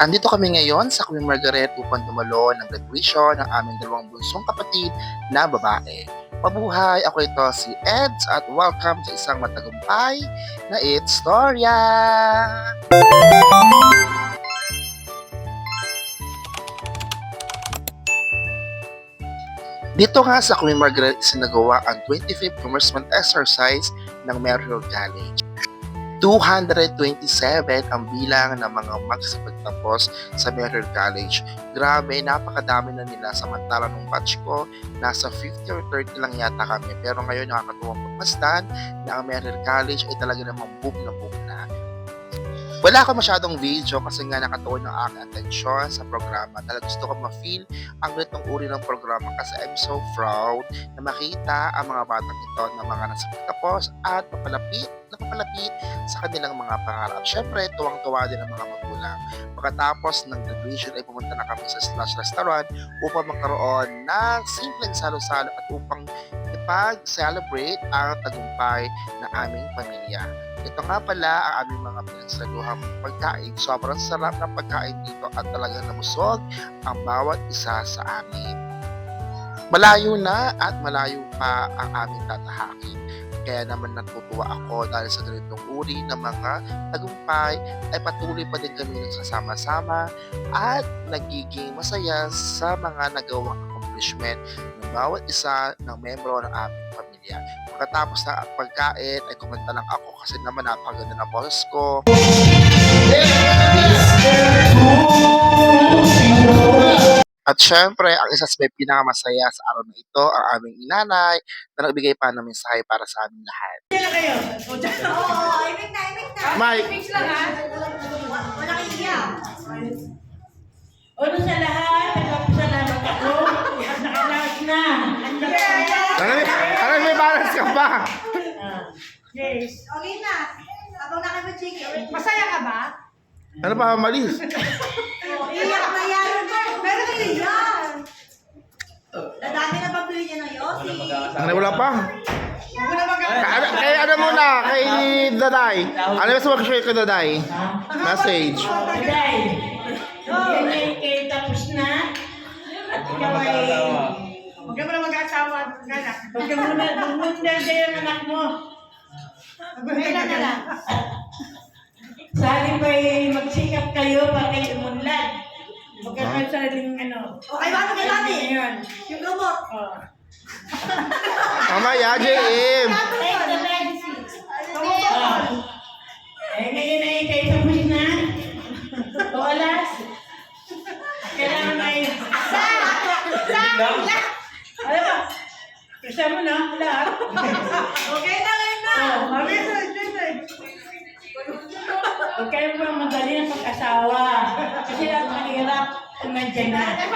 Andito kami ngayon sa Queen Margaret upang dumalo ng graduation ng aming dalawang bunsong kapatid na babae. Mabuhay! Ako ito si Eds at welcome sa isang matagumpay na It's Storya! Dito nga sa Queen Margaret sinagawa ang 25th commencement exercise ng Merrill College. 227 ang bilang ng mga magsipagtapos sa Merrill College. Grabe, napakadami na nila samantala nung batch ko, nasa 50 or 30 lang yata kami. Pero ngayon nakakatuwang pagmasdan na ang Merrill College ay talaga namang boom na boom na. Wala ako masyadong video kasi nga nakatuon ng aking atensyon sa programa. Talaga gusto ko ma-feel ang ganitong uri ng programa kasi I'm so proud na makita ang mga batang ito na mga nasa pagtapos at papalapit na papalapit sa kanilang mga pangarap. Syempre, tuwang-tuwa din ang mga magulang. Pagkatapos ng graduation ay pumunta na kami sa Slash Restaurant upang magkaroon ng simpleng salo-salo at upang ipag-celebrate ang tagumpay ng aming pamilya. Ito nga pala ang aming mga pinagsaluhang pagkain. Sobrang sarap ng pagkain dito at talagang namusog ang bawat isa sa amin. Malayo na at malayo pa ang aming tatahakin. Kaya naman natutuwa ako dahil sa ganitong uri ng mga tagumpay ay patuloy pa din kami nagsasama-sama at nagiging masaya sa mga nagawang accomplishment ng bawat isa ng membro ng aming pamilya. Pagkatapos ng pagkain ay kumanta lang ako kasi naman napaganda ng boses ko. At syempre, ang isa sa may pinakamasaya sa araw na ito, ang aming inanay na nagbigay pa ng mensahe para sa aming lahat. Oo, imik na, imik na. Mike. Imik lang ha. Wala kayo iyak. Una sa lahat, nagpapasalamat ako at nakalaas na. Ang Ano, ano may balance ka pa? Yes. Okay na. Abang na kayo ng chicken. Masaya ka ba? Ano pa malis? Iyak na yan. Pero kayo iyak. Nadami na pabili niya ng Yossi. Ano wala pa? Huwag mo na mag Kay, kay ano muna, kay Daday. Ano ba sa mag-share kay Daday? Message. Today, yan ay kayo tapos na. At ikaw ay... Huwag ka mo na mag-anak. Huwag ka muna, huwag mo na ang anak mo. Kailan na lang. Sali pa magsikap kayo para kayo umunlad. Ka sa sariling ano. O kayo ano kailan eh? Ngayon. Yung gamot. Oh. JM. The medicine. Gamot. Oh. Eh, ngayon ay kayo tapos na. O alas. Kailangan ay... Ano ba? Kasama mo na, lahat. Okay na, ngayon na. Oh, Sabi sa Tuesday. Huwag kayo mga madali ng pag-asawa. Kasi lang mahirap kung nandyan na. Eh,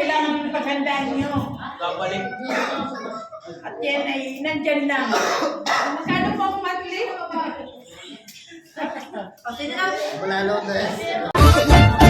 Kailangan paghandaan nyo. Babalik. At yan ay nandyan lang. Magkano po ang monthly? O, sino na? Wala load eh.